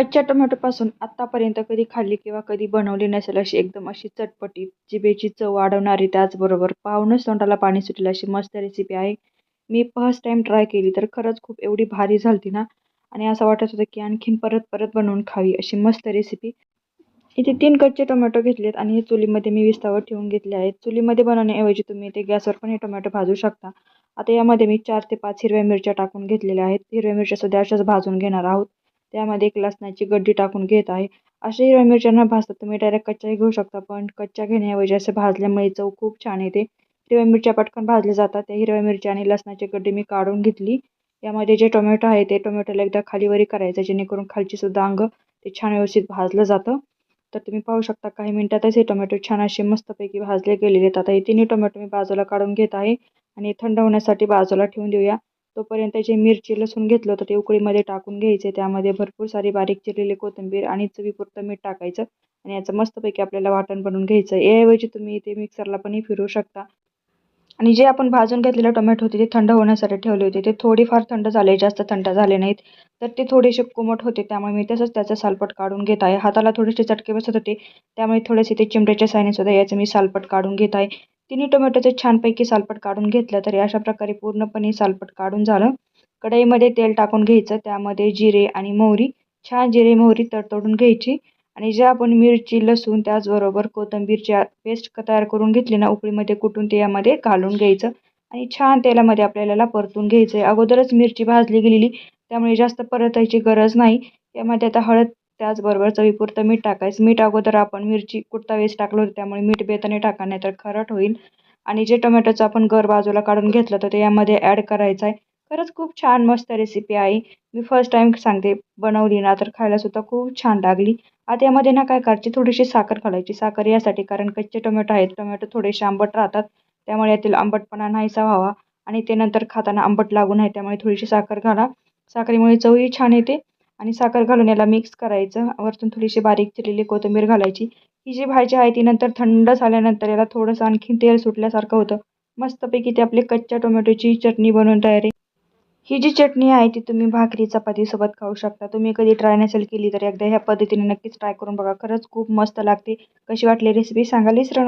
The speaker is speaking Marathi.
कच्च्या टोमॅटोपासून आत्तापर्यंत कधी खाल्ली किंवा कधी बनवली नसेल अशी एकदम अशी चटपटी जिभेची चव वाढवणारी त्याचबरोबर पाहूनच तोंडाला पाणी सुटेल अशी मस्त रेसिपी आहे. मी फर्स्ट टाईम ट्राय केली तर खरंच खूप एवढी भारी झालती ना. आणि असं वाटत होतं की आणखीन परत परत बनवून खावी अशी मस्त रेसिपी इथे तीन कच्चे टोमॅटो घेतलेत आणि हे चुलीमध्ये मी विस्तावर ठेवून घेतले आहेत. चुलीमध्ये बनवण्याऐवजी तुम्ही इथे गॅसवर पण हे टोमॅटो भाजू शकता. आता यामध्ये मी चार ते पाच हिरव्या मिरच्या टाकून घेतलेल्या आहेत. हिरव्या मिरच्यासुद्धा अशाच भाजून घेणार आहोत. त्यामध्ये एक लसणाची गड्डी टाकून घेत आहे. अशा हिरव्या मिरच्या न भाजता तुम्ही डायरेक्ट कच्च्याही घेऊ शकता पण कच्च्या घेण्याऐवजी असे भाजल्यामुळे चव खूप छान येते. हिरव्या मिरच्या पटकन भाजल्या जातात. त्या हिरव्या मिरच्या आणि लसणाची गड्डी मी काढून घेतली. यामध्ये जे टोमॅटो आहे ते टोमॅटोला एकदा खालीवरी करायचं जेणेकरून खालची सुद्धा अंग ते छान व्यवस्थित भाजलं जातं. तर तुम्ही पाहू शकता काही मिनिटातच हे टोमॅटो छान असे मस्तपैकी भाजले गेलेले आहेत. आता हे तिन्ही टोमॅटो मी बाजूला काढून घेत आहे आणि थंड होण्यासाठी बाजूला ठेवून देऊया. तोपर्यंत जे मिरची लसूण घेतलं होतं ते उकळीमध्ये टाकून घ्यायचे. त्यामध्ये भरपूर सारी बारीक चिरलेली कोथिंबीर आणि चवीपुरतं मीठ टाकायचं आणि याचं मस्तपैकी आपल्याला वाटण बनवून घ्यायचं. याऐवजी तुम्ही ते मिक्सरला पण फिरू शकता. आणि जे आपण भाजून घेतलेले टोमॅटो होते ते थंड होण्यासाठी ठेवले होते. ते थोडीफार थंड झाले जास्त थंड झाले नाहीत. तर ते थोडेसे कोमट होते त्यामुळे मी तसंच त्याचं सालपट काढून घेत आहे. हाताला थोडेसे चटके बसत होते त्यामुळे थोडेसे ते चिमट्याच्या साईने सुद्धा याचं मी सालपट काढून घेत आहे. तिन्ही टोमॅटोचे छानपैकी सालपट काढून घेतलं तरी अशा प्रकारे पूर्णपणे सालपट काढून झालं. कढईमध्ये तेल टाकून घ्यायचं त्यामध्ये जिरे आणि मोहरी छान जिरे मोहरी तडतडून घ्यायची आणि जे आपण मिरची लसूण त्याचबरोबर कोथंबीरची पेस्ट तयार करून घेतली ना उकळीमध्ये कुटून ते यामध्ये घालून घ्यायचं आणि छान तेलामध्ये आपल्याला परतून घ्यायचं आहे अगोदरच मिरची भाजली गेलेली त्यामुळे जास्त परतायची गरज नाही. यामध्ये आता हळद त्याचबरोबर चवीपुरतं मीठ टाकायचं. मीठ अगोदर आपण मिरची कुठता वेस्ट टाकलं होतं त्यामुळे मीठ बेताने टाका नाही तर खरट होईल. आणि जे टोमॅटोचं आपण गर बाजूला काढून घेतलं तर ते यामध्ये ॲड करायचं आहे. खरंच खूप छान मस्त रेसिपी आहे. मी फर्स्ट टाईम सांगते बनवली ना तर खायलासुद्धा खूप छान लागली. आता यामध्ये ना काय करायची थोडीशी साखर घालायची. साखर यासाठी कारण कच्चे टोमॅटो आहेत टोमॅटो थोडेसे आंबट राहतात. त्यामुळे यातील आंबटपणा नाहीसा व्हावा. आणि ते नंतर खाताना आंबट लागू नये त्यामुळे थोडीशी साखर घाला. साखरेमुळे चवही छान येते. आणि साखर घालून याला मिक्स करायचं. वरतून थोडीशी बारीक चिरलेली कोथिंबीर घालायची. ही जी भाजी आहे ती नंतर थंड झाल्यानंतर याला थोडंसं आणखी तेल सुटल्यासारखं होतं. मस्तपैकी ते आपली कच्च्या टोमॅटोची चटणी बनवून तयार आहे. ही जी चटणी आहे ती तुम्ही भाकरी चपातीसोबत खाऊ शकता. तुम्ही कधी ट्राय नसेल केली तर एकदा ह्या पद्धतीने नक्कीच ट्राय करून बघा. खरंच खूप मस्त लागते. कशी वाटली रेसिपी सांगा विसरू